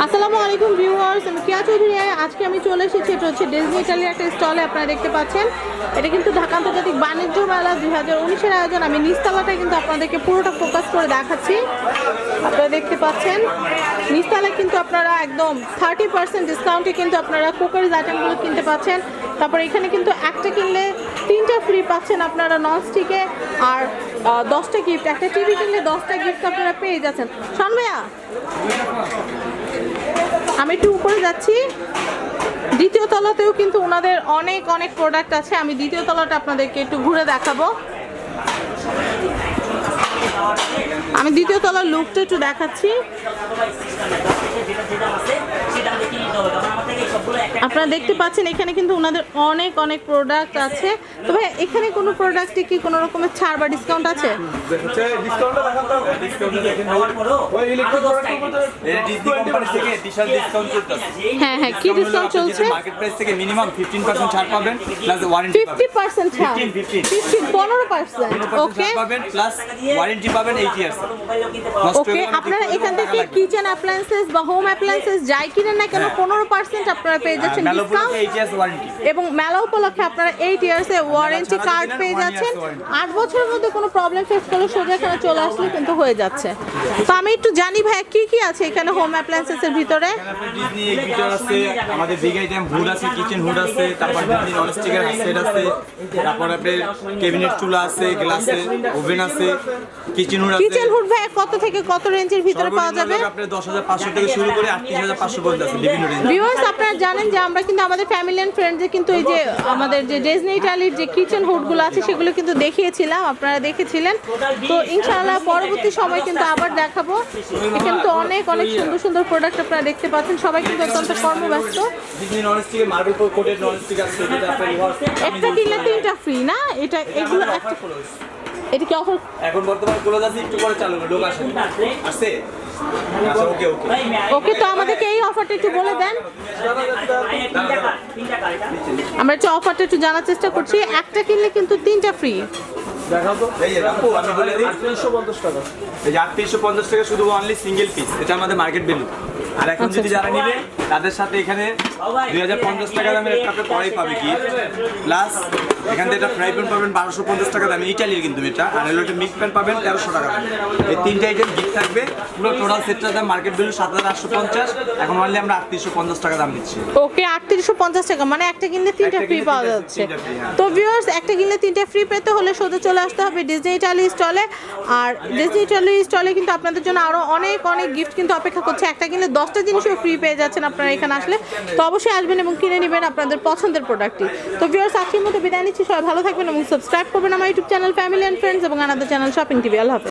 আসসালামু আলাইকুম ভিউয়ার্স, আমি কিয়া চৌধুরী। আজকে আমি চলে এসেছি, এটা হচ্ছে ডিজনি ইটালির একটা স্টলে, আপনারা দেখতে পাচ্ছেন। এটা কিন্তু ঢাকা আন্তর্জাতিক বাণিজ্য মেলা দুই হাজার উনিশের আয়োজন। আমি নিস্তালাটা কিন্তু আপনাদেরকে পুরোটা ফোকাস করে দেখাচ্ছি। আপনারা দেখতে পাচ্ছেন, নিস্তালায় কিন্তু আপনারা একদম থার্টি পার্সেন্ট ডিসকাউন্টে কিন্তু আপনারা কুকারিজ আইটেমগুলো কিনতে পাচ্ছেন। তারপর এখানে কিন্তু একটা কিনলে তিনটা ফ্রি পাচ্ছেন আপনারা ননস্টিকে আর দশটা গিফট একটা টিভি কিনলে দশটা গিফট আপনারা পেয়ে যাচ্ছেন। ভাইয়া? আমি একটু উপরে যাচ্ছি। দ্বিতীয় তলাতেও কিন্তু ওনাদের অনেক অনেক প্রোডাক্ট আছে। আমি দ্বিতীয় তলাটা আপনাদেরকে একটু ঘুরে দেখাবো। আমি দ্বিতীয় তলার লুকটা একটু দেখাচ্ছি। আপনারা দেখতে পাচ্ছেন এখানে কিন্তু ওনাদের অনেক অনেক প্রোডাক্ট আছে। তবে এখানে কোনো প্রোডাক্টে কি কোনো রকমের ছাড় বা ডিসকাউন্ট আছে? হ্যাঁ হ্যাঁ কি ডিসকাউন্ট চলছে? মার্কেট প্রাইস থেকে মিনিমাম 15% ছাড় পাবেন প্লাস ওয়ারেন্টি ফিফটি পার্সেন্ট ছাড়? 15, 15 ফিফটিন পনেরো পার্সেন্ট ওকে পাবেন প্লাস ওয়ারেন্টি পাবেন 8 ইয়ার্স ওকে আপনারা এখান থেকে কিচেন অ্যাপ্লায়েন্সেস বা হোম অ্যাপ্লায়েন্সেস যাই কিনেন না কেন পনেরো পার্সেন্ট আপনারা পেয়ে যাচ্ছেন ডিসকাউন্ট 8 ইয়ার্স ওয়ারেন্টি এবং মেলা উপলক্ষে আপনারা এইট ইয়ার্সে ওয়ারেন্টি কার্ড পেয়ে যাচ্ছেন। আট বছরের মধ্যে কোনো প্রবলেম ফেস করলে সোজা এখানে চলে আসলে কিন্তু হয়ে যাচ্ছে। তো আমি একটু জানি ভাইয়া কি কি আছে এখানে হোম অ্যাপ্লায়েন্সেসের ভিতরে? ডিজনি আছে আমাদের বিগ আইটেম হুড আছে কিচেন হুড আছে তারপর নন স্টিকের সেট আছে তারপর আপনার ক্যাবিনেট চুলা আছে গ্লাসে ওভেন আছে কিচেন হুড আছে। কিচেন হুড ভাইয়া কত থেকে কত রেঞ্জের ভিতরে পাওয়া যাবে? আপনার 10500 থেকে শুরু করে 38500 পর্যন্ত আছে বিভিন্ন রেঞ্জ ভিউয়ার্স আপনারা জানেন যে আমরা কিন্তু আমাদের ফ্যামিলি অ্যান্ড ফ্রেন্ডসে কিন্তু এই যে আমাদের যে ডেজনি ইটালির যে কিচেন হুডগুলো আছে, সেগুলো কিন্তু দেখিয়েছিলাম, আপনারা দেখেছিলেন। তো ইনশাআল্লাহ পরবর্তী সময় কিন্তু আবার দেখাবো। এখানে তো অনেক অনেক সুন্দর সুন্দর প্রোডাক্ট আপনারা দেখতে পাচ্ছেন। সবাই কিন্তু অত্যন্ত কর্মব্যস্ত। একটা কিনলে তিনটা ফ্রি না? এটা, এগুলো এটা কি অফার এখন বর্তমানে ক্লোজ আছে, একটু পরে চালু লোক আসে। আসছে? ওকে ওকে। ওকে তো আমাদেরকে এই অফারটা একটু বলে দেন। আমরা একটু অফারটা একটু জানার চেষ্টা করছি। একটা কিনলে কিন্তু তিনটা ফ্রি শুধু অনলি সিঙ্গেল পিস এটা আমাদের মার্কেট ভ্যালু আর এখন আচ্ছা, যদি যারা নিবে তাদের সাথে এখানে দুই হাজার পঞ্চাশ টাকা দামের একটা কড়াই পাবে কি প্লাস এখান থেকে একটা ফ্রাই প্যান পাবেন বারোশো পঞ্চাশ টাকা দামে ইটালির কিন্তু এটা। আর হলো একটা মিক্স প্যান পাবেন তেরোশো টাকা এই তিনটা আইটেম গিফট থাকবে। পুরো টোটাল সেটটার দাম মার্কেট ভ্যালু সাত হাজার আটশো পঞ্চাশ। এখন অনলি আমরা আটত্রিশশো পঞ্চাশ টাকা দাম দিচ্ছি। ওকে আটত্রিশশো পঞ্চাশ টাকা। মানে একটা কিনলে তিনটা ফ্রি পাওয়া যাচ্ছে। হ্যাঁ। তো ভিউয়ার্স একটা কিনলে তিনটা ফ্রি পেতে হলে সোজা চলে আসতে হবে ডিজনি ইটালি স্টলে আর ডিজনি ইটালি স্টলে কিন্তু আপনাদের জন্য আরও অনেক অনেক গিফট কিন্তু অপেক্ষা করছে। একটা কিনলে দশটা জিনিসও ফ্রি পেয়ে যাচ্ছেন আপনারা এখানে আসলে। তো অবশ্যই আসবেন এবং কিনে নেবেন আপনাদের পছন্দের প্রোডাক্টটি তো ভিউয়ার্স আজকের মতো বিদায় নিচ্ছি। সবাই ভালো থাকবেন এবং সাবস্ক্রাইব করবেন আমার YouTube channel family and friends এবং আনাদের চ্যানেল শপিং টিভি আল্লাহ